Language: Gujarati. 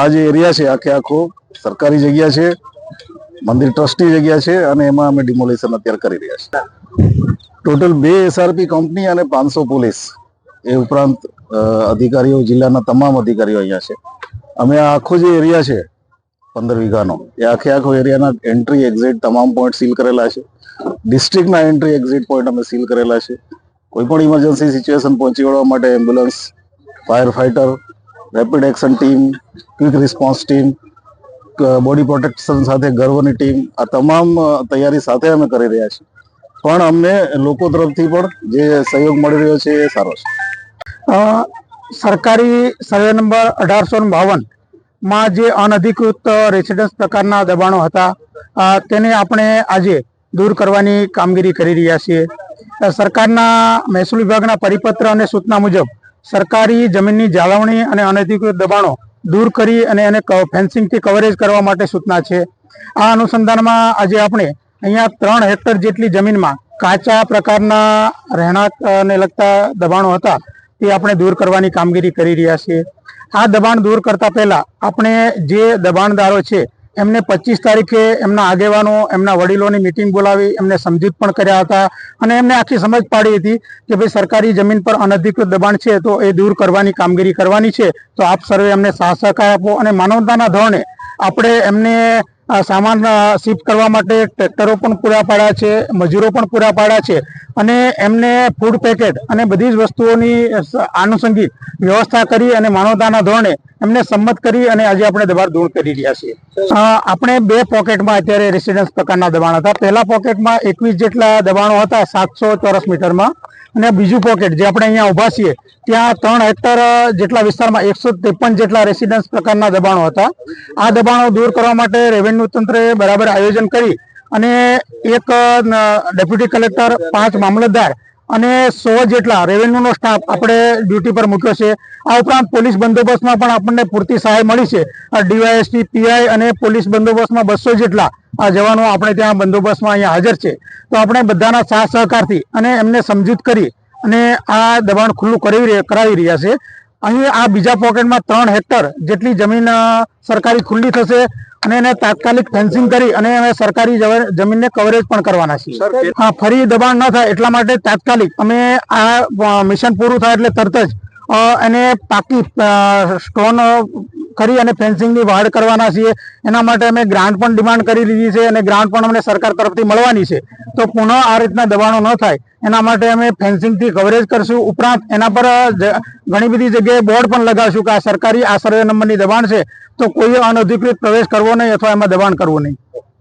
આ જે એરિયા છે, આખે આખો સરકારી જગ્યા છે, મંદિર ટ્રસ્ટી જગ્યા છે અને એમાં અમે ડિમોલિશન અત્યારે કરી રહ્યા છીએ. ટોટલ બે એસઆરપી કંપની અને પાંચસો પોલીસ એ ઉપરાંત અધિકારીઓ, જિલ્લાના તમામ અધિકારીઓ અહીંયા છે. અમે આ આખો જે એરિયા છે, પંદર વીઘાનો, એ આખે આખો એરિયાના એન્ટ્રી એક્ઝિટ તમામ પોઈન્ટ સીલ કરેલા છે. ડિસ્ટ્રિક્ટના એન્ટ્રી એક્ઝિટ પોઈન્ટ અમે સીલ કરેલા છે. કોઈ પણ ઇમરજન્સી સિચ્યુએશન પહોંચી વળવા માટે ambulance fire fighter rapid action team quick response team body protection સાથે ગર્વની ટીમ આ તમામ તૈયારી સાથે અમે કરી રહ્યા છીએ. પણ અમને લોકો તરફથી પણ જે સહયોગ મળી રહ્યો છે એ સારો છે. સરકારી સર્વે નંબર અઢારસો બાવનમાં જે અનધિકૃત રેસિડન્સ પ્રકારના દબાણો હતા તેને આપણે આજે દૂર કરવાની કામગીરી કરી રહ્યા છીએ. સરકારના મહેસૂલ વિભાગના પરિપત્ર અને સૂચના મુજબ સરકારી જમીનની જાળવણી અને અનધિકૃત દબાણો દૂર કરી અને એને ફેન્સિંગથી કવરેજ કરવા માટે સૂચના છે. આ અનુસંધાનમાં આજે આપણે અહીંયા ત્રણ હેક્ટર જેટલી જમીનમાં કાચા પ્રકારના રહેણાંકને લગતા દબાણો હતા તે આપણે દૂર કરવાની કામગીરી કરી રહ્યા છીએ. આ દબાણ દૂર કરતા પહેલા આપણે જે દબાણદારો છે એમને પચીસ તારીખે એમના આગેવાનો, એમના વડીલોની મિટિંગ બોલાવી, એમને સમજૂત પણ કર્યા હતા અને એમને આખી સમજ પાડી હતી કે ભાઈ સરકારી જમીન પર અનધિકૃત દબાણ છે તો એ દૂર કરવાની કામગીરી કરવાની છે. તો આપ સર્વે એમને સાથ સહકાર આપો અને માનવતાના ધોરણે આપણે એમને સામાન શિફ્ટ કરવા માટે ટ્રેક્ટરો પણ પૂરા પાડ્યા છે, મજૂરો પણ પૂરા પાડ્યા છે અને એમને ફૂડ પેકેટ અને બધી જ વસ્તુઓની આનુષંગિક વ્યવસ્થા કરી અને માનવતાના ધોરણે એમને સંમત કરી અને આજે આપણે દબાણ દૂર કરી રહ્યા છીએ. આપણે બે પોકેટમાં અત્યારે રેસિડન્સ પ્રકારના દબાણ હતા. પહેલા પોકેટમાં એકવીસ જેટલા દબાણો હતા સાતસો ચોરસ મીટરમાં. અને બીજું પોકેટ જે આપણે અહીંયા ઊભા છીએ ત્યાં ત્રણ હેક્ટર જેટલા વિસ્તારમાં એકસો ત્રેપન જેટલા રેસિડન્સ પ્રકારના દબાણો હતા. આ દબાણો દૂર કરવા માટે રેવન્યુ તંત્રએ બરાબર આયોજન કરી અને એક ડેપ્યુટી કલેક્ટર પાંચ મામલતદાર અને સો જેટલા રેવન્યુનો સ્ટાફ આપણે ડ્યુટી પર મૂક્યો છે. આ ઉપરાંત પોલીસ બંદોબસ્તમાં પણ આપણને પૂરતી સહાય મળી છે. ડીવાયએસટી પીઆઈ અને પોલીસ બંદોબસ્તમાં બસો જેટલા આ જવાનો આપણે ત્યાં બંદોબસ્તમાં અહીંયા હાજર છે. તો આપણે બધાના સાથ સહકારથી અને એમને સમજૂત કરી અને આ દબાણ ખુલ્લું કરી કરાવી રહ્યા છે. અહીં આ બીજા પોકેટમાં ત્રણ હેક્ટર જેટલી જમીન સરકારી ખુલ્લી થશે. અને એને તાત્કાલિક ફેન્સિંગ કરી અને અમે સરકારી જમીનને કવરેજ પણ કરવાના છીએ. હા ફરી દબાણ ન થાય એટલા માટે તાત્કાલિક અમે આ મિશન પૂરું થાય એટલે તરત જ એને પાકી સ્ટોન કરી અને ફેન્સિંગની વાડ કરવાના છીએ. એના માટે અમે ગ્રાન્ટ પણ ડિમાન્ડ કરી લીધી છે અને ગ્રાન્ટ પણ અમને સરકાર તરફથી મળવાની છે. તો પુનઃ આ રીતના દબાણો ન થાય. એના માટે અમે ફેન્સિંગથી કવરેજ કરશું. ઉપરાંત એના પર ઘણી બધી જગ્યાએ બોર્ડ પણ લગાવશું કે આ સરકારી આ સર્વે નંબરની દબાણ છે, તો કોઈ અનધિકૃત પ્રવેશ કરવો નહીં અથવા એમાં દબાણ કરવું નહીં.